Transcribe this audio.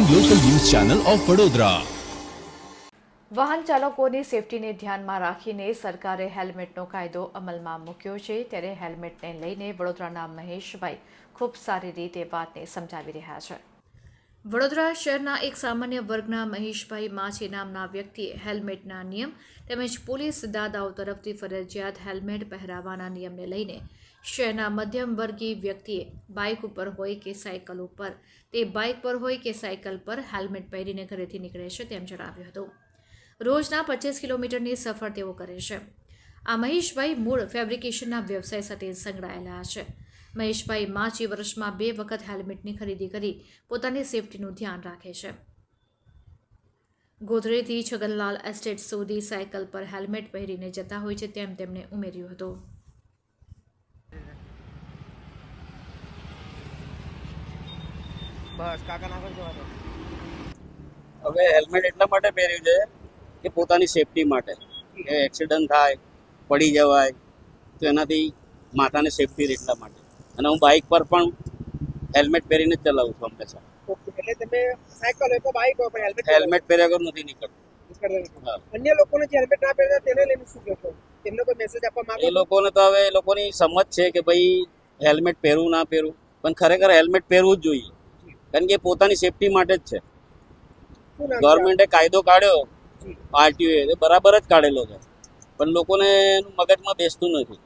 Channel of Vadodara વાહન ચાલકોની સેફટીને ધ્યાનમાં રાખીને સરકારે હેલ્મેટનો કાયદો અમલમાં મૂક્યો છે. ત્યારે હેલ્મેટને લઈને વડોદરાના મહેશભાઈ ખૂબ સારી રીતે વાતને સમજાવી રહ્યા છે. વડોદરા શહેરના એક સામાન્ય વર્ગના મહેશભાઈ માછી નામના વ્યક્તિએ હેલ્મેટના નિયમ તેમજ પોલીસ દાદાઓ તરફથી ફરજિયાત હેલ્મેટ પહેરાવવાના નિયમને લઈને શહેરના મધ્યમ વર્ગીય વ્યક્તિએ બાઇક ઉપર હોય કે સાયકલ ઉપર, તે બાઇક પર હોય કે સાયકલ પર હેલ્મેટ પહેરીને ઘરેથી નીકળે છે તેમ જણાવ્યું હતું. રોજના પચીસ કિલોમીટરની સફર તેઓ કરે છે. આ મહેશભાઈ મૂળ ફેબ્રિકેશનના વ્યવસાય સાથે સંકળાયેલા છે. મહેશભાઈ માચી વર્ષમાં બે વખત હેલ્મેટની ખરીદી કરી પોતાની સેફટીનું ધ્યાન રાખે છે. ગોધરેથી છગનલાલ એસ્ટેટ સુધી સાયકલ પર હેલ્મેટ પહેરીને જતા હોય છે તેમ તેમણે ઉમેર્યું હતું. બસ કાકા હવે હેલ્મેટ એટલા માટે પહેર્યું છે કે પોતાની સેફટી માટે. કે એક્સિડન્ટ થાય પડી જવાય તો એનાથી માથાને સેફટી એટલા માટે. અને હું બાઇક પર પણ હેલ્મેટ પહેરીને જ ચલાવું છું હંમેશા. એટલે તમે સાયકલ હોય તો બાઈક હોય પણ હેલ્મેટ હેલ્મેટ પહેર્યા વગર નથી નીકળતું. અન્ય લોકોને જે હેલ્મેટ ના પહેરતા તેને લઈને શું કહેશો? તેમને કોઈ મેસેજ આપવા માંગો એ લોકોને તો હવે એ લોકોની સમજ છે કે ભાઈ હેલ્મેટ પહેરવું ના પહેરવું. પણ ખરેખર હેલ્મેટ પહેરવું જ જોઈએ. કારણ કે એ પોતાની સેફટી માટે જ છે. ગવર્મેન્ટે કાયદો કાઢ્યો. આરટીઓ એ. બરાબર જ કાઢેલો છે. પણ લોકોને મગજમાં બેસતું નથી.